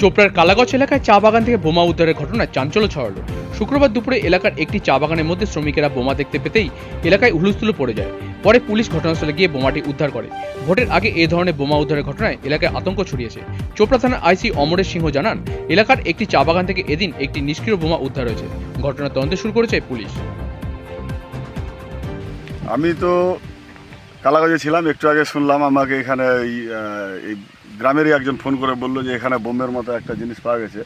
চোপড়ার কালাগছ এলাকায় চা বাগান থেকে বোমা উদ্ধারের ঘটনায় চাঞ্চল্য ছড়ালো। শুক্রবার দুপুরে এলাকার একটি চা বাগানের মধ্যে শ্রমিকেরা বোমা দেখতে পেতেই এলাকায় হুলস্থুলো পড়ে যায়। পরে পুলিশ ঘটনাস্থলে গিয়ে বোমাটি উদ্ধার করে। ভোটের আগে এ ধরনের বোমা উদ্ধারের ঘটনায় এলাকায় আতঙ্ক ছড়িয়েছে। চোপড়া থানার আইসি অমরেশ সিংহ জানান, এলাকার একটি চা বাগান থেকে এদিন একটি নিষ্ক্রিয় বোমা উদ্ধার হয়েছে। ঘটনার তদন্ত শুরু করেছে পুলিশ। আমি তো কালাগজে ছিলাম, একটু আগে শুনলাম আমাকে এখানে এই গ্রামেরই একজন ফোন করে বলল যে এখানে বোমের মতো একটা জিনিস পাওয়া গেছে।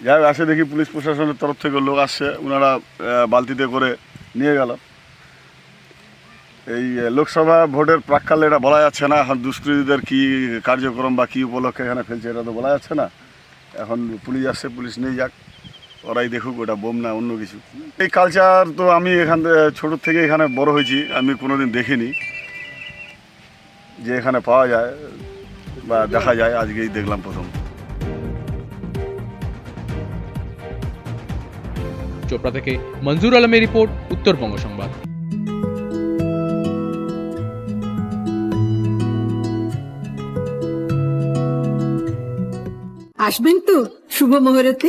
যাই আসে দেখি পুলিশ প্রশাসনের তরফ থেকে লোক আসছে ওনারা বালতিতে করে নিয়ে গেল। এই লোকসভা ভোটের প্রাককালে এটা বলা যাচ্ছে না, এখন দুষ্কৃতীদের কী কার্যক্রম বা কী উপলক্ষে এখানে ফেলছে এটা তো বলা যাচ্ছে না। এখন পুলিশ আসছে, পুলিশ নিয়ে যাক, ওরাই দেখুক, ওটা বোম না অন্য কিছু। এই কালচার তো আমি এখান ছোটোর থেকে এখানে বড় হয়েছি, আমি কোনোদিন দেখিনি যে এখানে পাওয়া যায়। বা দেখা যায় আজকেই দেখলাম প্রথম। চোপড়া থেকে মঞ্জুর আলমের রিপোর্ট উত্তরবঙ্গ সংবাদ। আসবেন তো শুভ মুহূর্তে।